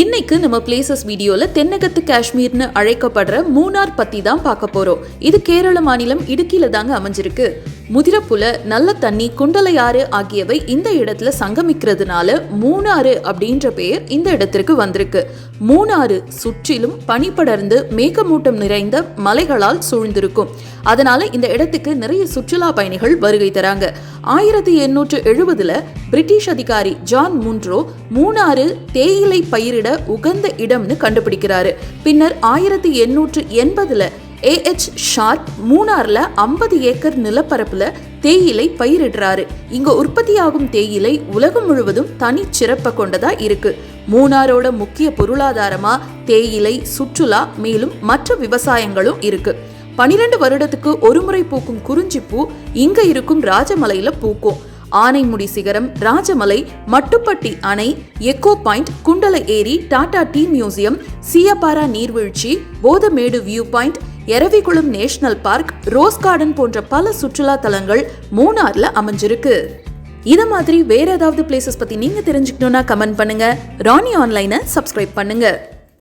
இன்னைக்கு நம்ம பிளேசஸ் வீடியோல தென்னகத்து காஷ்மீர்னு அழைக்கப்படுற மூணார் பத்தி தான் பார்க்க போறோம். இது கேரள மாநிலம் இடுக்கியில தாங்க அமைஞ்சிருக்கு. முதிரப்புல நல்ல தண்ணி குண்டலையாறு ஆகியவை இந்த இடத்துல சங்கமிக்கிறதுனால மூணாறு அப்படின்ற பெயர் இந்த இடத்திற்கு வந்திருக்கு. மூணாறு சுற்றிலும் பனிப்படர்ந்து மேகமூட்டம் நிறைந்த மலைகளால் சூழ்ந்திருக்கும். அதனால இந்த இடத்துக்கு நிறைய சுற்றுலா பயணிகள் வருகை தராங்க. ஆயிரத்தி எண்ணூற்று எழுபதுல பிரிட்டிஷ் அதிகாரி ஜான் முன்ட்ரோ மூணாறு தேயிலை பயிரிட உகந்த இடம்னு கண்டுபிடிக்கிறாரு. பின்னர் ஆயிரத்தி எண்ணூற்று எண்பதுல ஏஹெச் ஷார்ப் மூணார்ல ஐம்பது ஏக்கர் நிலப்பரப்புல தேயிலை பயிரிடுறாரு. இங்க உற்பத்தியாகும் தேயிலை உலகம் முழுவதும் தனி சிறப்பை கொண்டதா இருக்கு. மூணாரோட முக்கிய பொருளாதாரமா தேயிலை சுற்றுலா மேலும் மற்ற விவசாயங்களும் இருக்கு. பனிரெண்டு வருடத்துக்கு ஒரு முறை பூக்கும் குறிஞ்சிப்பூ இங்க இருக்கும் ராஜமலையில பூக்கும். ஆனைமுடி சிகரம் ராஜமலை மட்டுப்பட்டி அணை எக்கோ பாயிண்ட் குண்டல ஏரி டாடா டீ மியூசியம் சியபாரா நீர்வீழ்ச்சி Pothamedu view point Eravikulam national park rose garden போன்ற பல சுற்றுலா தலங்கள் மூணார்ல அமைஞ்சிருக்கு. இத மாதிரி வேற ஏதாவது பிளேசஸ் பத்தி நீங்க தெரிஞ்சுக்கணும்னா கமெண்ட் பண்ணுங்க. ராணி ஆன்லைனை சப்ஸ்கிரைப் பண்ணுங்க.